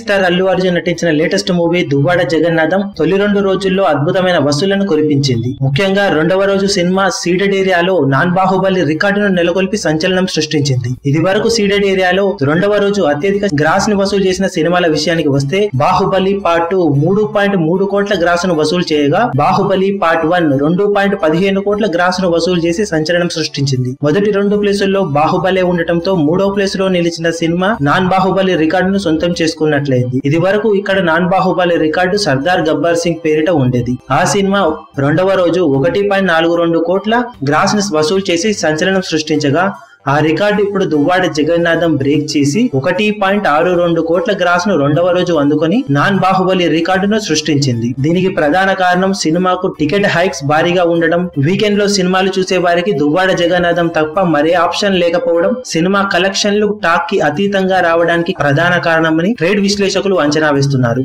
Star Allu Arjun నటించిన latest movie Duvvada Jagannatham తొలి రెండు రోజుల్లో అద్భుతమైన వసూళ్ళను కురిపించింది. ముఖ్యంగా రెండవ రోజు సినిమా సీడెడ్ ఏరియాలో నాన్ బాహుబలి రికార్డును నెలకొల్పి సంచలనం సృష్టించింది. ఇది వరకు సీడెడ్ ఏరియాలో రెండవ రోజు అత్యధిక గ్రాస్ని వసూలు చేసిన సినిమాల విషయానికి వస్తే బాహుబలి పార్ట్ టూ మూడు పాయింట్ మూడు కోట్ల గ్రాస్ను వసూలు చేయగా బాహుబలి పార్ట్ వన్ రెండు పాయింట్ పదిహేను కోట్ల గ్రాస్ను వసూలు చేసి సంచలనం సృష్టించింది. మొదటి రెండు ప్లేసుల్లో బాహుబలి ఉండటంతో మూడో ప్లేస్లో నిలిచిన సినిమా నాన్ బాహుబలి రికార్డును సొంతం చేసుకున్నట్లయింది ఇది వరకు ఇక్కడ నాన్ బాహుబలి రికార్డు సర్దార్ గబ్బర్ సింగ్ పేరిట ఉండేది. ఆ సినిమా రెండవ రోజు ఒకటి పాయింట్ నాలుగు రెండు కోట్ల గ్రాస్ని వసూలు చేసి సంచలనం సృష్టించగా ఆ రికార్డు ఇప్పుడు దువ్వాడ జగన్నాథం బ్రేక్ చేసి ఒకటి పాయింట్ ఆరు రెండు కోట్ల గ్రాస్ను రెండవ రోజు అందుకొని నాన్ బాహుబలి రికార్డును సృష్టించింది. దీనికి ప్రధాన కారణం సినిమాకు టికెట్ హైక్స్ భారీగా ఉండడం. వీకెండ్లో సినిమాలు చూసే వారికి దువ్వాడ జగన్నాథం తప్ప మరే ఆప్షన్ లేకపోవడం. సినిమా కలెక్షన్లు టాక్కి అతీతంగా రావడానికి ప్రధాన కారణమని ట్రేడ్ విశ్లేషకులు అంచనా వేస్తున్నారు.